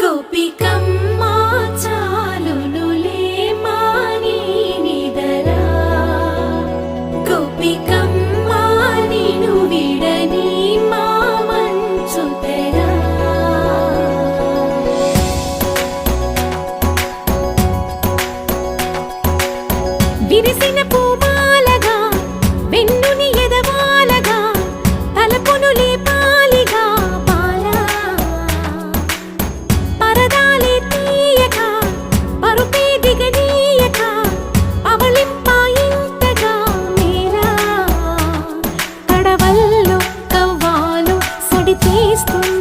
గోపికమ్మా చాలునులే మాని నిదరా. గోపిక Kristus.